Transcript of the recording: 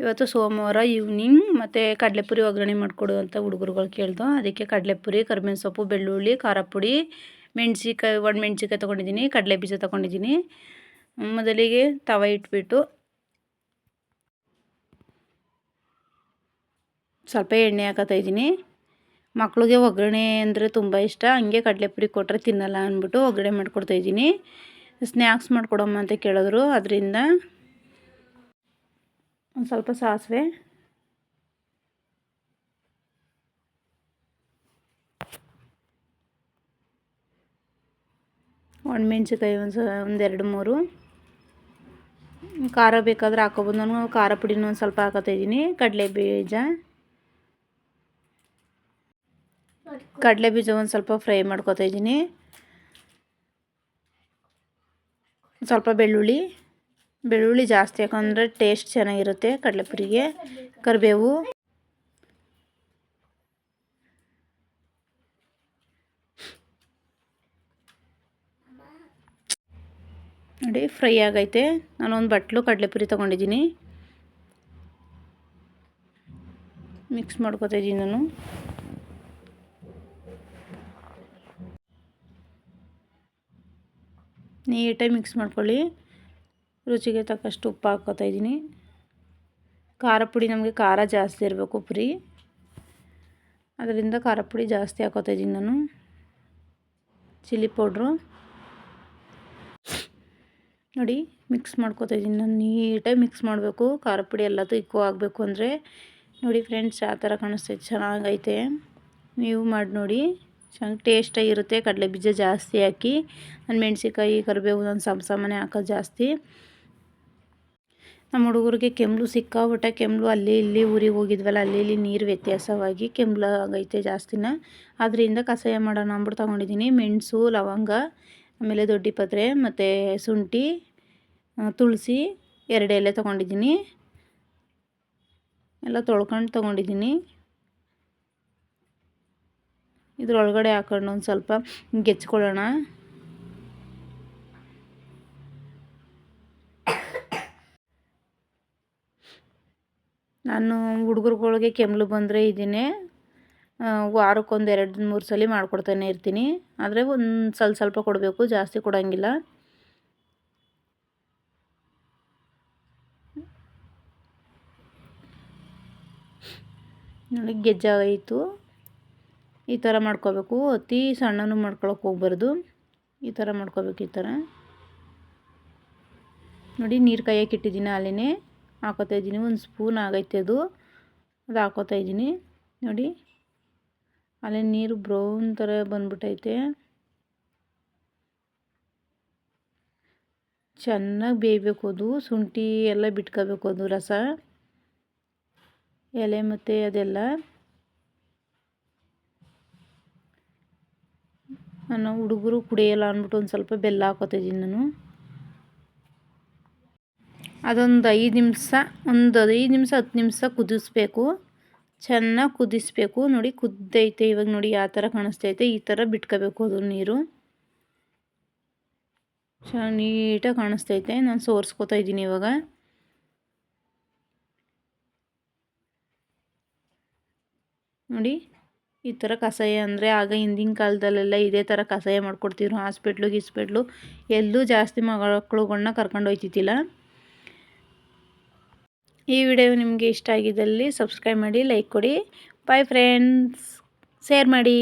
ಇವತ್ತು ಸೋಮವಾರ ಈವ್ನಿಂಗ್ ಮತ್ತು ಕಡಲೆಪುರಿ ಒಗ್ಗರಣೆ ಮಾಡಿಕೊಡು ಅಂತ ಹುಡುಗರುಗಳು ಕೇಳ್ದು, ಅದಕ್ಕೆ ಕಡಲೆಪುರಿ, ಕರಿಬೇವಿನ ಸೊಪ್ಪು, ಬೆಳ್ಳುಳ್ಳಿ ಖಾರ ಪುಡಿ ಮೆಣ್ಸಿಕಾಯಿ ಒಣ ಮೆಣ್ಸಿಕಾಯಿ ತೊಗೊಂಡಿದ್ದೀನಿ, ಕಡಲೆ ಬೀಜ ತೊಗೊಂಡಿದ್ದೀನಿ. ಮೊದಲಿಗೆ ತವ ಇಟ್ಬಿಟ್ಟು ಸ್ವಲ್ಪ ಎಣ್ಣೆ ಹಾಕತ್ತಾಯಿದ್ದೀನಿ ಮಕ್ಕಳಿಗೆ ಒಗ್ಗರಣೆ ಅಂದರೆ ತುಂಬ ಇಷ್ಟ, ಹಂಗೆ ಕಡಲೆಪುರಿ ಕೊಟ್ಟರೆ ತಿನ್ನಲ್ಲ ಅಂದ್ಬಿಟ್ಟು ಒಗ್ಗರಣೆ ಮಾಡಿಕೊಡ್ತಾಯಿದ್ದೀನಿ ಸ್ನ್ಯಾಕ್ಸ್ ಮಾಡಿಕೊಡಮ್ಮ ಅಂತ ಕೇಳಿದ್ರು, ಅದರಿಂದ ಒಂದು ಸ್ವಲ್ಪ ಸಾಸಿವೆ. ಒಣಮೆಣ್ಸಿಕಾಯಿ ಒಂದು ಸ, ಒಂದೆರಡು ಮೂರು. ಖಾರ ಬೇಕಾದ್ರೆ ಹಾಕೋಬೋದು. ನಾನು ಖಾರ ಪುಡಿನೂ ಒಂದು ಸ್ವಲ್ಪ ಹಾಕೋತಾಯಿದ್ದೀನಿ ಕಡಲೆ ಬೀಜ. ಕಡಲೆ ಬೀಜ ಒಂದು ಸ್ವಲ್ಪ ಫ್ರೈ ಮಾಡ್ಕೊತಾ ಇದ್ದೀನಿ. ಸ್ವಲ್ಪ ಬೆಳ್ಳುಳ್ಳಿ. ಬೆಳ್ಳುಳ್ಳಿ ಜಾಸ್ತಿ ಯಾಕಂದರೆ ಟೇಸ್ಟ್ ಚೆನ್ನಾಗಿರುತ್ತೆ, ಕಡಲೆಪುರಿಗೆ, ಕರಿಬೇವು. ನೋಡಿ ಫ್ರೈ ಆಗೈತೆ. ನಾನೊಂದು ಬಟ್ಲು ಕಡಲೆಪುರಿ ತೊಗೊಂಡಿದ್ದೀನಿ. ಮಿಕ್ಸ್ ಮಾಡ್ಕೊತಾ ಇದ್ದೀನಿ ನಾನು. ನೀಟಾಗಿ ಮಿಕ್ಸ್ ಮಾಡ್ಕೊಳ್ಳಿ. ರುಚಿಗೆ ತಕ್ಕಷ್ಟು ಉಪ್ಪು ಹಾಕ್ಕೋತಾ ಇದ್ದೀನಿ. ಖಾರ ಪುಡಿ ನಮಗೆ ಖಾರ ಜಾಸ್ತಿ ಇರಬೇಕು ಪುರಿ. ಅದರಿಂದ ಖಾರ ಪುಡಿ ಜಾಸ್ತಿ ಹಾಕೋತಾ ಇದ್ದೀನಿ ನಾನು. Chilli powder. ನೋಡಿ, ಮಿಕ್ಸ್ ಮಾಡ್ಕೋತಾ ಇದ್ದೀನಿ ನಾನು. ನೀಟಾಗಿ ಮಿಕ್ಸ್ ಮಾಡಬೇಕು. ಖಾರ ಪುಡಿ ಎಲ್ಲದೂ ಇಕ್ಕು ಆಗಬೇಕು ಅಂದರೆ. ನೋಡಿ ಫ್ರೆಂಡ್ಸ್ ಆ ಥರ ಕಾಣಿಸ್ತೈತೆ ಚೆನ್ನಾಗೈತೆ. ನೀವು ಮಾಡಿ ನೋಡಿ. ಚೆನ್ನಾಗಿ ಟೇಸ್ಟಾಗಿರುತ್ತೆ ಕಡಲೆ ಬೀಜ ಜಾಸ್ತಿ ಹಾಕಿ ನಾನು ಮೆಣಸಿಕಾಯಿ ಕರಿಬೇವು ನಾನು ಸಮ ಸಮನೆ ಹಾಕೋದು ಜಾಸ್ತಿ. ನಮ್ಮ ಹುಡುಗರಿಗೆ ಕೆಮ್ಲು ಸಿಕ್ಕಾಬಿಟ್ಟೆ ಕೆಮ್ಲು ಅಲ್ಲಿ ಇಲ್ಲಿ ಊರಿಗೆ ಹೋಗಿದ್ವಲ್ಲ, ಅಲ್ಲಿ ಇಲ್ಲಿ ನೀರು ವ್ಯತ್ಯಾಸವಾಗಿ ಕೆಮ್ಲು ಆಗೈತೆ ಜಾಸ್ತಿನ. ಅದರಿಂದ ಕಷಾಯ ಮಾಡೋಣ ಅಂದ್ಬಿಟ್ಟು ತೊಗೊಂಡಿದ್ದೀನಿ ಮೆಣಸು, ಲವಂಗ, ಆಮೇಲೆ ದೊಡ್ಡ ಪತ್ರೆ ಮತ್ತು ಶುಂಠಿ ತುಳಸಿ ಎರಡು ಎಲೆ ತೊಗೊಂಡಿದ್ದೀನಿ ಎಲ್ಲ ತೊಳ್ಕೊಂಡು ತೊಗೊಂಡಿದ್ದೀನಿ ಇದ್ರೊಳಗಡೆ ಹಾಕೊಂಡು ಒಂದು ಸ್ವಲ್ಪ ಗೆಚ್ಕೊಳ್ಳೋಣ. ನಾನು ಹುಡುಗರುಗಳಿಗೆ ಕೆಮ್ಮಲು ಬಂದರೆ ಇದನ್ನೇ ವಾರಕ್ಕೊಂದು ಎರಡು, ಮೂರು ಸಲ ಮಾಡಿಕೊಡ್ತಾನೆ ಇರ್ತೀನಿ. ಆದರೆ ಒಂದು ಸ್ವಲ್ಪ ಸ್ವಲ್ಪ ಕೊಡಬೇಕು, ಜಾಸ್ತಿ ಕೊಡೋಂಗಿಲ್ಲ. ನೋಡಿ ಗೆಜ್ಜಾಯಿತು ಈ ಥರ ಮಾಡ್ಕೋಬೇಕು. ಅತಿ ಸಣ್ಣನೂ ಮಾಡ್ಕೊಳಕ್ಕೆ ಹೋಗ್ಬಾರ್ದು. ಈ ಥರ ಮಾಡ್ಕೋಬೇಕು ಈ ಥರ. ನೋಡಿ, ನೀರು ಕಾಯಕ್ಕೆ ಇಟ್ಟಿದ್ದೀನಿ ಅಲ್ಲೇ ಹಾಕೋತಾ ಇದ್ದೀನಿ. ಒಂದು ಸ್ಪೂನ್ ಆಗೈತೆ ಅದು. ಅದು ಹಾಕೋತಾ ಇದ್ದೀನಿ. ನೋಡಿ, ಅಲ್ಲಿ ನೀರು ಬ್ರೌನ್ ಥರ ಬಂದ್ಬಿಟ್ಟೈತೆ ಚೆನ್ನಾಗಿ ಬೇಯಬೇಕು ಅದು. ಶುಂಠಿ ಎಲ್ಲ ಬಿಟ್ಕೋಬೇಕು ಅದು ರಸ. ಎಲೆ ಮತ್ತು ಅದೆಲ್ಲ. ನಾನು ಹುಡುಗರು ಕುಡಿಯಲ್ಲ ಅಂದ್ಬಿಟ್ಟು ಒಂದು ಸ್ವಲ್ಪ ಬೆಲ್ಲ ಹಾಕೋತಿದ್ದೀನಿ ನಾನು. ಅದೊಂದು ಐದು ನಿಮಿಷ ಒಂದು ಐದು ನಿಮಿಷ ಹತ್ತು ನಿಮಿಷ ಕುದಿಸ್ಬೇಕು. ಚೆನ್ನಾಗಿ ಕುದಿಸ್ಬೇಕು. ನೋಡಿ ಕುದ್ದೈತೆ, ಇವಾಗ ನೋಡಿ ಯಾವ ಥರ ಕಾಣಿಸ್ತೈತೆ. ಈ ಥರ ಬಿಟ್ಕೋಬೇಕು ಅದು ನೀರು. ಚೆನ್ನಾಗಿ ನೀಟಾಗಿ ಕಾಣಿಸ್ತೈತೆ. ನಾನು ಸೋರ್ಸ್ಕೊತಾ ಇದ್ದೀನಿ ಇವಾಗ. ನೋಡಿ. ಈ ಥರ ಕಷಾಯ ಅಂದರೆ ಆಗ ಹಿಂದಿನ ಕಾಲದಲ್ಲೆಲ್ಲ ಇದೇ ಥರ ಕಷಾಯ ಮಾಡ್ಕೊಡ್ತಿದ್ರು ಹಾಸ್ಪಿಟ್ಲು, ಗಿಸ್ಪಿಟ್ಲು. ಎಲ್ಲೂ ಜಾಸ್ತಿ ಮಕ್ಕಳುಗಳ್ನ ಕರ್ಕೊಂಡು ಹೋಯ್ತಿದ್ದಿಲ್ಲ. ಈ ವಿಡಿಯೋ ನಿಮಗೆ ಇಷ್ಟ ಆಗಿದ್ದಲ್ಲಿ ಸಬ್ಸ್ಕ್ರೈಬ್ ಮಾಡಿ, ಲೈಕ್ ಕೊಡಿ. ಬಾಯ್ ಫ್ರೆಂಡ್ಸ್ ಶೇರ್ ಮಾಡಿ.